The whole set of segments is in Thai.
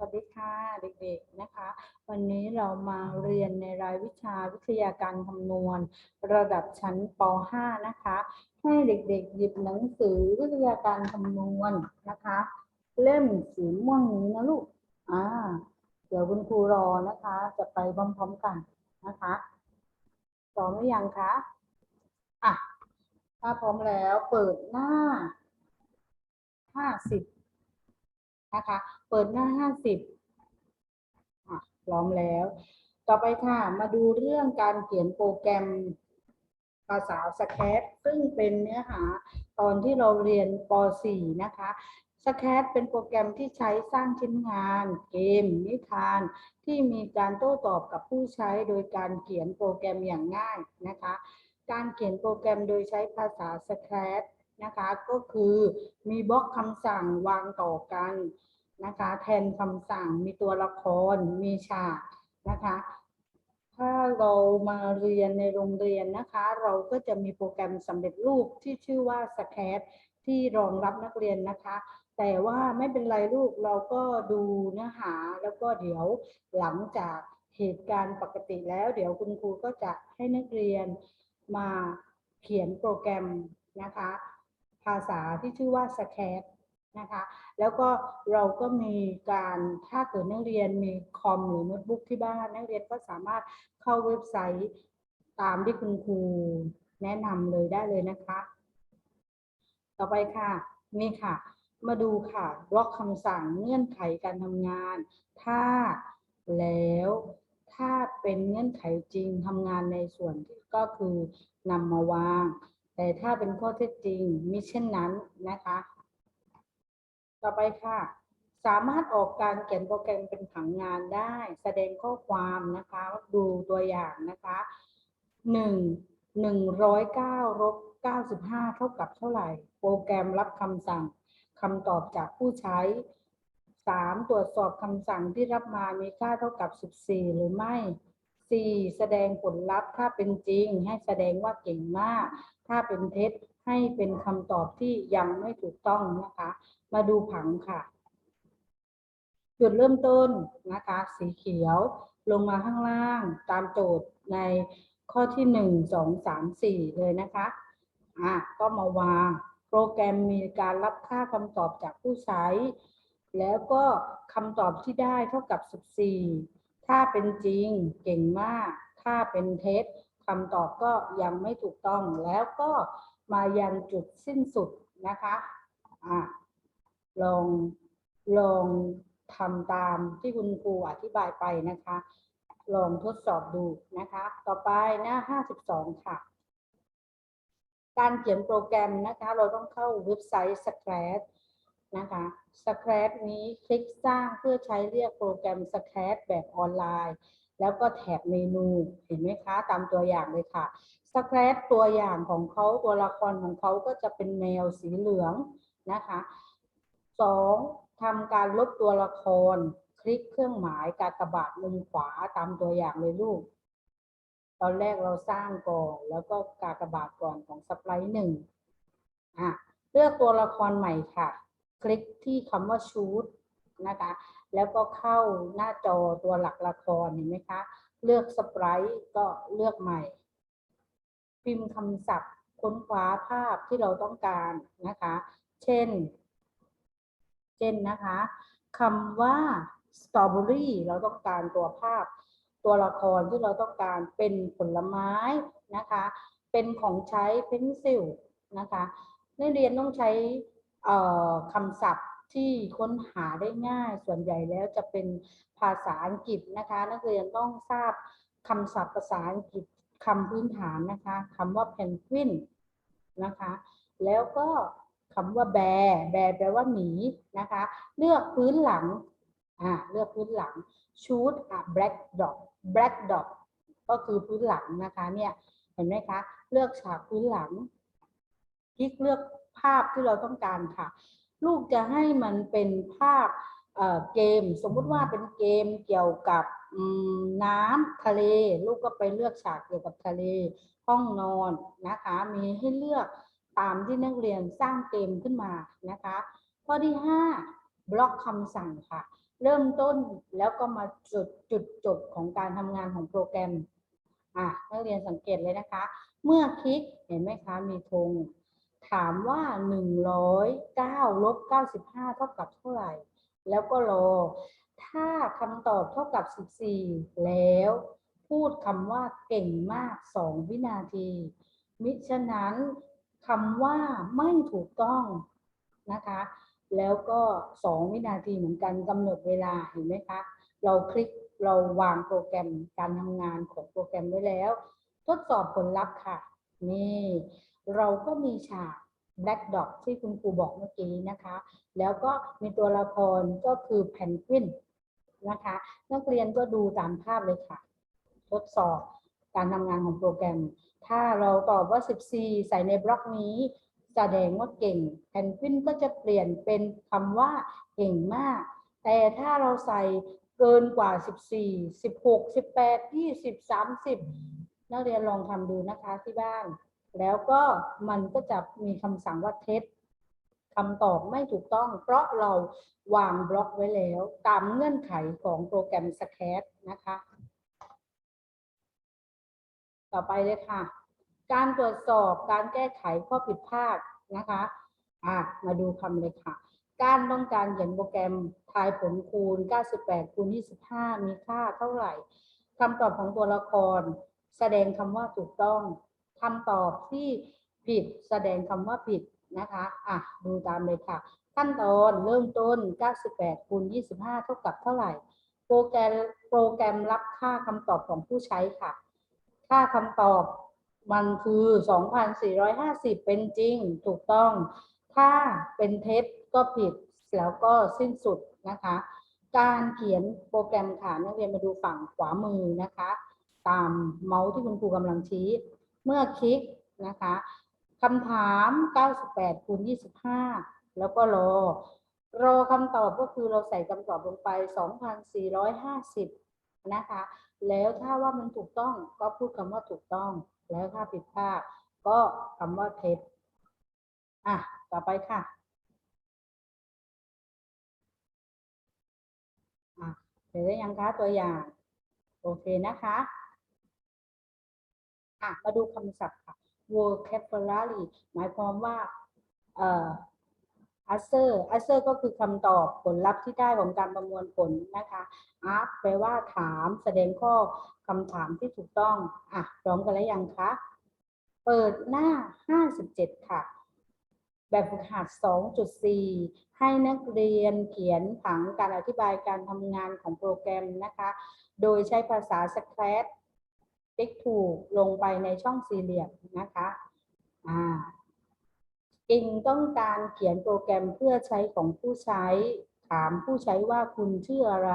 วัสดีค่ะเด็กๆนะคะ วันนี้เรามาเรียนในรายวิชาวิทยาการคำนวณ ระดับชั้นป .5 นะคะ ให้เด็กๆ หยิบหนังสือวิทยาการคำนวณนะคะ เล่มสีม่วงนี้นะลูกอ่าเดี๋ยวคุณครูรอนะคะ จะไปพร้อมๆกันนะคะพร้อมหรือยังคะอะถ้าพร้อมแล้วเปิดหน้าห้าสิบ นะคะ เปิดหน้าห้าสิบพร้อมแล้ว ต่อไปค่ะมาดูเรื่องการเขียนโปรแกรมภาษาสแคตซึ่งเป็นเนื้อหาตอนที่เราเรียนป .4 นะคะสแคตเป็นโปรแกรมที่ใช้สร้างชิ้นงาน เกม นิทาน ที่มีการโต้ตอบกับผู้ใช้โดยการเขียนโปรแกรมอย่างง่ายนะคะ การเขียนโปรแกรมโดยใช้ภาษาสแคต นะคะก็คือมีบล็อกคำสั่งวางต่อกันนะคะแทนคำสั่งมีตัวละครมีฉากนะคะ ถ้าเรามาเรียนในโรงเรียนนะคะ เราก็จะมีโปรแกรมสำเร็จรูปที่ชื่อว่าสแคตที่รองรับนักเรียนนะคะ แต่ว่าไม่เป็นไรลูกเราก็ดูเนื้อหาแล้วก็เดี๋ยวหลังจากเหตุการณ์ปกติแล้ว เดี๋ยวคุณครูก็จะให้นักเรียนมาเขียนโปรแกรมนะคะ ภาษาที่ชื่อว่าสแคตนะคะแล้วก็เราก็มีการถ้าเกิดนักเรียนมีคอมหรือโน้ตบุ๊กที่บ้านนักเรียนก็สามารถเข้าเว็บไซต์ตามที่คุณครูแนะนำเลยได้เลยนะคะ ต่อไปค่ะนี่ค่ะ มาดูค่ะบล็อกคำสั่งเงื่อนไขการทำงาน ถ้าแล้วถ้าเป็นเงื่อนไขจริงทำงานในส่วนที่ก็คือนำมาวาง แต่ถ้าเป็นข้อเท็จจริงมิเช่นนั้นนะคะ ต่อไปค่ะ สามารถออกการเขียนโปรแกรมเป็นผังงานได้ แสดงข้อความนะคะ ดูตัวอย่างนะคะหนึ่งหนึ่งร้อยเก้าลบเก้าสิบห้าเท่ากับเท่าไหร่ โปรแกรมรับคำสั่งคำตอบจากผู้ใช้สามตรวจสอบคำสั่งที่รับมามีค่าเท่ากับสิบสี่หรือไม่สี่แสดงผลลัพธ์ถ้าเป็นจริง ให้แสดงว่าเก่งมาก ถ้าเป็นเท็จให้เป็นคำตอบที่ยังไม่ถูกต้องนะคะ มาดูผังค่ะ จุดเริ่มต้นนะคะ สีเขียวลงมาข้างล่างตามโจทย์ในข้อที่หนึ่งสองสามสี่เลยนะคะอะก็มาวางโปรแกรมมีการรับค่าคำตอบจากผู้ใช้ แล้วก็คำตอบที่ได้เท่ากับ 14 ถ้าเป็นจริงเก่งมาก ถ้าเป็นเท็จ คำตอบก็ยังไม่ถูกต้องแล้วก็มายังจุดสิ้นสุดนะคะอะลองลองทำตามที่คุณครูอธิบายไปนะคะ ลองทดสอบดูนะคะ ต่อไปหน้า 52 ค่ะ การเขียนโปรแกรมนะคะ เราต้องเข้าเว็บไซต์ Scratch นะคะ Scratch นี้คลิกสร้างเพื่อใช้เรียกโปรแกรม Scratch แบบออนไลน์ แล้วก็แถบเมนูเห็นไหมคะ ตามตัวอย่างเลยค่ะ Scratch ตัวอย่างของเขาตัวละครของเขาก็จะเป็นแมวสีเหลืองนะคะสองทำการลบตัวละคร คลิกเครื่องหมายกากระบาทมุมขวาตามตัวอย่างเลยลูก ตอนแรกเราสร้างก่อนแล้วก็กากระบาทก่อนของสไลด์หนึ่งอะเลือกตัวละครใหม่ค่ะ คลิกที่คำว่าชูด นะคะ แล้วก็เข้าหน้าจอตัวหลักละครเห็นไหมคะ เลือกสไปรท์ก็เลือกใหม่ พิมพ์คำศัพท์ค้นคว้าภาพที่เราต้องการนะคะ เช่น เช่นนะคะคำว่าสตรอเบอรี่เราต้องการตัวภาพ ตัวละครที่เราต้องการเป็นผลไม้นะคะ เป็นของใช้เพนซิลนะคะนักเรียนต้องใช้คำศัพท์ ที่ค้นหาได้ง่าย ส่วนใหญ่แล้วจะเป็นภาษาอังกฤษนะคะ นักเรียนต้องทราบคำศัพท์ภาษาอังกฤษคำพื้นฐานนะคะคำว่าเพนกวินนะคะ แล้วก็คำว่าแบร์แบร์แปลว่าหมีนะคะ เลือกพื้นหลังอ่าเลือกพื้นหลัง shoot a black dot black dot ก็คือพื้นหลังนะคะเนี่ยเห็นไหมคะ เลือกฉากพื้นหลังคลิกเลือกภาพที่เราต้องการค่ะ ลูกจะให้มันเป็นภาพเเกม สมมุติว่าเป็นเกมเกี่ยวกับน้ำทะเล ลูกก็ไปเลือกฉากเกี่ยวกับทะเล ห้องนอนนะคะ มีให้เลือกตามที่นักเรียนสร้างเกมขึ้นมานะคะข้อที่ 5 บล็อกคำสั่งค่ะ เริ่มต้นแล้วก็มาจุดจุดจบของการทำงานของโปรแกรมอะนักเรียนสังเกตเลยนะคะ เมื่อคลิกเห็นไหมคะมีธง ถามว่า 109ลบ95 เท่ากับเท่าไหร่ แล้วก็รอ ถ้าคำตอบเท่ากับ 14 แล้วพูดคำว่าเก่งมาก 2 วินาที มิฉะนั้นคำว่าไม่ถูกต้องนะคะ แล้วก็ 2 วินาทีเหมือนกันกำหนดเวลาเห็นไหมคะ เราคลิกเราวางโปรแกรมการทำงานของโปรแกรมไว้แล้ว ทดสอบผลลัพธ์ค่ะ นี่ เราก็มีฉาก Black Dot ที่คุณครูบอกเมื่อกี้นะคะ แล้วก็มีตัวละครก็คือแพนกวินนะคะ นักเรียนก็ดูตามภาพเลยค่ะ ทดสอบการทำงานของโปรแกรม ถ้าเราตอบว่า 14 ใส่ในบล็อกนี้ แสดงว่าเก่งแพนกวินก็จะเปลี่ยนเป็นคำว่าเก่งมาก แต่ถ้าเราใส่เกินกว่า 14 16 18 20 30 นักเรียนลองทำดูนะคะที่บ้าน แล้วก็มันก็จะมีคำสั่งว่าเท็จคำตอบไม่ถูกต้อง เพราะเราวางบล็อกไว้แล้ว ตามเงื่อนไขของโปรแกรมสแคตนะคะ ต่อไปเลยค่ะ การตรวจสอบการแก้ไขข้อผิดพลาดนะคะอะมาดูคำเลยค่ะ การต้องการเขียนโปรแกรมทายผลคูณ 98 คูณ 25 มีค่าเท่าไหร่คำตอบของตัวละคร แสดงคำว่าถูกต้อง คำตอบที่ผิดแสดงคำว่าผิดนะคะอะดูตามเลยค่ะ ขั้นตอนเริ่มต้น 98คูณ25 เท่ากับเท่าไหร่ โปรแกรมโปรแกรมรับค่าคำตอบของผู้ใช้ค่ะ ค่าคำตอบมันคือ 2,450 เป็นจริงถูกต้อง ถ้าเป็นเท็จก็ผิดแล้วก็สิ้นสุดนะคะ การเขียนโปรแกรมค่ะนักเรียนมาดูฝั่งขวามือนะคะ ตามเมาส์ที่คุณครูกำลังชี้ เมื่อคลิกนะคะคำถาม 98คูณ25 แล้วก็รอ รอคำตอบก็คือเราใส่คำตอบลงไป 2,450 นะคะ แล้วถ้าว่ามันถูกต้องก็พูดคำว่าถูกต้อง แล้วถ้าผิดพลาดก็คำว่าเท็จอะ ต่อไปค่ะอะเดี๋ยวได้ยังคะตัวอย่าง โอเคนะคะ อะมาดูคำศัพท์ค่ะ vocabulary หมายความว่าเอ่อ answer answer ก็คือคำตอบผลลัพธ์ที่ได้ของการประมวลผลนะคะ ask แปลว่าถามแสดงข้อคำถามที่ถูกต้องอะพร้อมกันแล้วยังคะเปิดหน้า 57 ค่ะ แบบฝึกหัด 2.4 ให้นักเรียนเขียนผังการอธิบายการทำงานของโปรแกรมนะคะ โดยใช้ภาษาสแครต ติ๊กถูกลงไปในช่องสี่เหลี่ยมนะคะอ่าอิงต้องการเขียนโปรแกรมเพื่อใช้ของผู้ใช้ ถามผู้ใช้ว่าคุณชื่ออะไร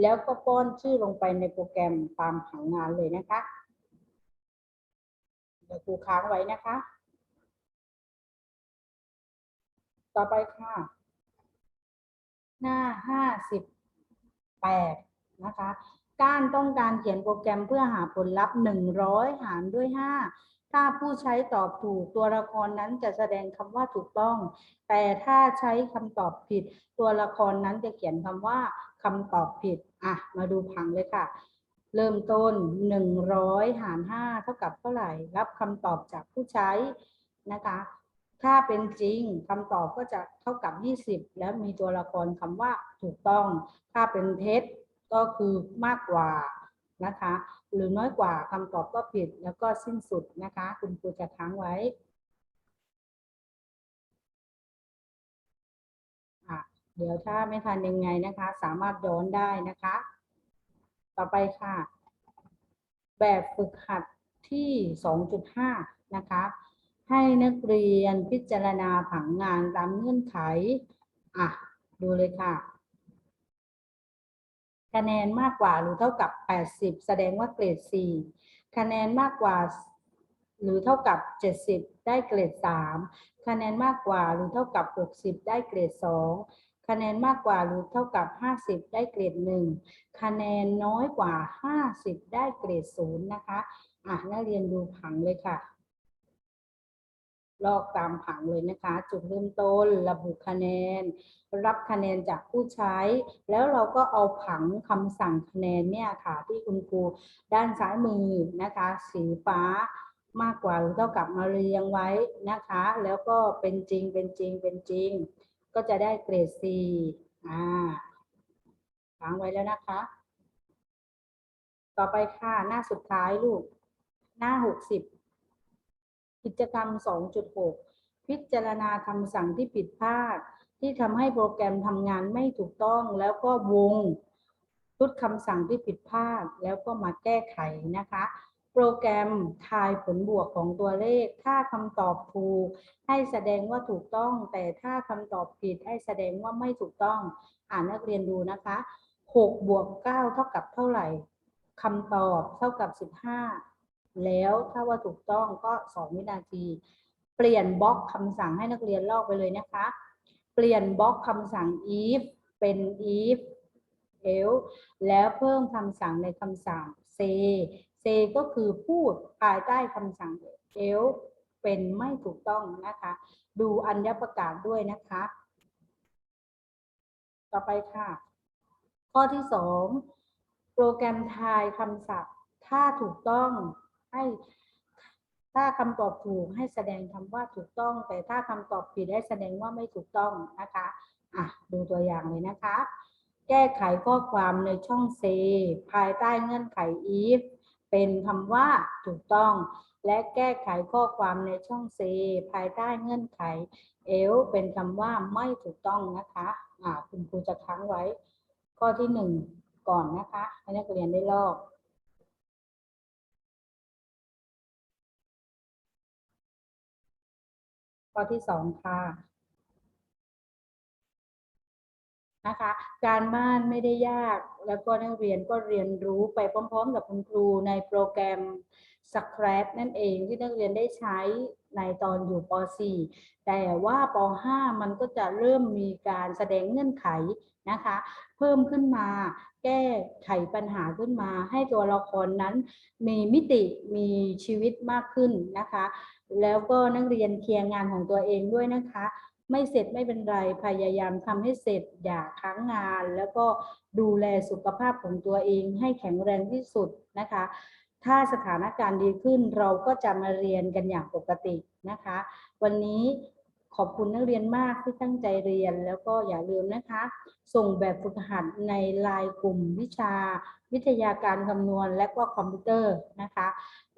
แล้วก็ป้อนชื่อลงไปในโปรแกรมตามผังงานเลยนะคะ เดี๋ยวครูค้างไว้นะคะ ต่อไปค่ะ หน้าห้าสิบแปดนะคะ การต้องการเขียนโปรแกรมเพื่อหาผลลัพธ์หนึ่งร้อยหารด้วยห้าถ้าผู้ใช้ตอบถูกตัวละครนั้นจะแสดงคำว่าถูกต้อง แต่ถ้าใช้คำตอบผิด ตัวละครนั้นจะเขียนคำว่าคำตอบผิด อะ มาดูผังเลยค่ะ เริ่มต้น 100 หาร 5 เท่ากับเท่าไหร่ รับคำตอบจากผู้ใช้นะคะ ถ้าเป็นจริงคำตอบก็จะเท่ากับ 20 แล้วมีตัวละครคำว่าถูกต้อง ถ้าเป็นเท็จ ก็คือมากกว่านะคะ หรือน้อยกว่าคำตอบก็ผิดแล้วก็สิ้นสุดนะคะ คุณครูจะค้างไว้เดี๋ยวถ้าไม่ทันยังไงนะคะ สามารถย้อนได้นะคะ ต่อไปค่ะ แบบฝึกหัดที่ 2.5 นะคะ ให้นักเรียนพิจารณาผังงานตามเงื่อนไข อะ ดูเลยค่ะ คะแนนมากกว่าหรือเท่ากับ 80 แสดงว่าเกรด 4 คะแนนมากกว่าหรือเท่ากับ 70 ได้เกรด 3 คะแนนมากกว่าหรือเท่ากับ 60 ได้เกรด 2 คะแนนมากกว่าหรือเท่ากับ 50 ได้เกรด 1 คะแนนน้อยกว่า 50 ได้เกรด 0 นะคะ อะนักเรียนดูผังเลยค่ะ ลอกตามผังเลยนะคะ จุดเริ่มต้นระบุคะแนน รับคะแนนจากผู้ใช้ แล้วเราก็เอาผังคำสั่งคะแนนเนี่ยค่ะ ที่คุณครูด้านซ้ายมือนะคะ สีฟ้ามากกว่าหรือเท่ากับมาเรียงไว้นะคะ แล้วก็เป็นจริงเป็นจริงเป็นจริง ก็จะได้เกรด C อ่าค้างไว้แล้วนะคะ ต่อไปค่ะหน้าสุดท้ายลูก หน้า60กิบิจกรรม 2.6 พิจารณาคำสั่งที่ผิดพลาด ที่ทำให้โปรแกรมทำงานไม่ถูกต้อง แล้วก็วงชุดคำสั่งที่ผิดพลาด แล้วก็มาแก้ไขนะคะ โปรแกรมทายผลบวกของตัวเลข ถ้าคำตอบถูก ให้แสดงว่าถูกต้อง แต่ถ้าคำตอบผิดให้แสดงว่าไม่ถูกต้อง อ่านนักเรียนดูนะคะ6บวก9เท่ากับเท่าไหร่คำตอบเท่ากับ 15 แล้วถ้าว่าถูกต้องก็ 2 วินาที เปลี่ยนบล็อกคำสั่งให้นักเรียนลอกไปเลยนะคะ เปลี่ยนบล็อกคำสั่ง if เป็น if else แล้วเพิ่มคำสั่งในคำสั่ง say say ก็คือพูดภายใต้คำสั่ง else เป็นไม่ถูกต้องนะคะ ดูอัญญประกาศด้วยนะคะ ต่อไปค่ะ ข้อที่สองโปรแกรมทายคำศัพท์ ถ้าถูกต้อง ให้ถ้าคำตอบถูกให้แสดงคำว่าถูกต้อง แต่ถ้าคำตอบผิดให้แสดงว่าไม่ถูกต้องนะคะอะดูตัวอย่างเลยนะคะ แก้ไขข้อความในช่อง C ภายใต้เงื่อนไข if เป็นคำว่าถูกต้อง และแก้ไขข้อความในช่อง C ภายใต้เงื่อนไข else เป็นคำว่าไม่ถูกต้องนะคะอ่าคุณครูจะค้างไว้ ข้อที่หนึ่งก่อนนะคะให้นักเรียนได้ลอก ข้อที่สองค่ะนะคะ การบ้านไม่ได้ยากแล้วก็นักเรียนก็เรียนรู้ไปพร้อม ๆ กับคุณครูในโปรแกรม Scratch นั่นเองที่นักเรียนได้ใช้ในตอนอยู่ป .4 แต่ว่าป .5 มันก็จะเริ่มมีการแสดงเงื่อนไขนะคะ เพิ่มขึ้นมาแก้ไขปัญหาขึ้นมา ให้ตัวละครนั้นมีมิติมีชีวิตมากขึ้นนะคะ แล้วก็นักเรียนเคลียร์งานของตัวเองด้วยนะคะ ไม่เสร็จไม่เป็นไรพยายามทำให้เสร็จอย่าค้างงาน แล้วก็ดูแลสุขภาพของตัวเองให้แข็งแรงที่สุดนะคะ ถ้าสถานการณ์ดีขึ้นเราก็จะมาเรียนกันอย่างปกตินะคะ วันนี้ขอบคุณนักเรียนมากที่ตั้งใจเรียนแล้วก็อย่าลืมนะคะ ส่งแบบฝึกหัดในไลน์กลุ่มวิชา วิทยาการคำนวณและก็คอมพิวเตอร์นะคะ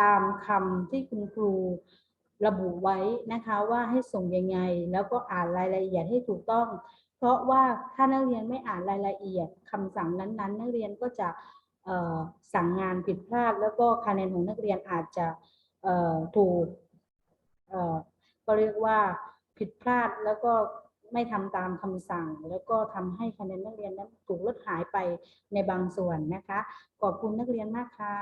ตามคำที่คุณครู ระบุไว้นะคะว่าให้ส่งยังไง แล้วก็อ่านรายละเอียดให้ถูกต้อง เพราะว่าถ้านักเรียนไม่อ่านรายละเอียดคำสั่งนั้นๆ นักเรียนก็จะสั่งงานผิดพลาด แล้วก็คะแนนของนักเรียนอาจจะถูกก็เรียกว่าผิดพลาดแล้วก็ไม่ทำตามคำสั่ง แล้วก็ทำให้คะแนนนักเรียนนั้นถูกลดหายไปในบางส่วนนะคะ ขอบคุณนักเรียนมากค่ะ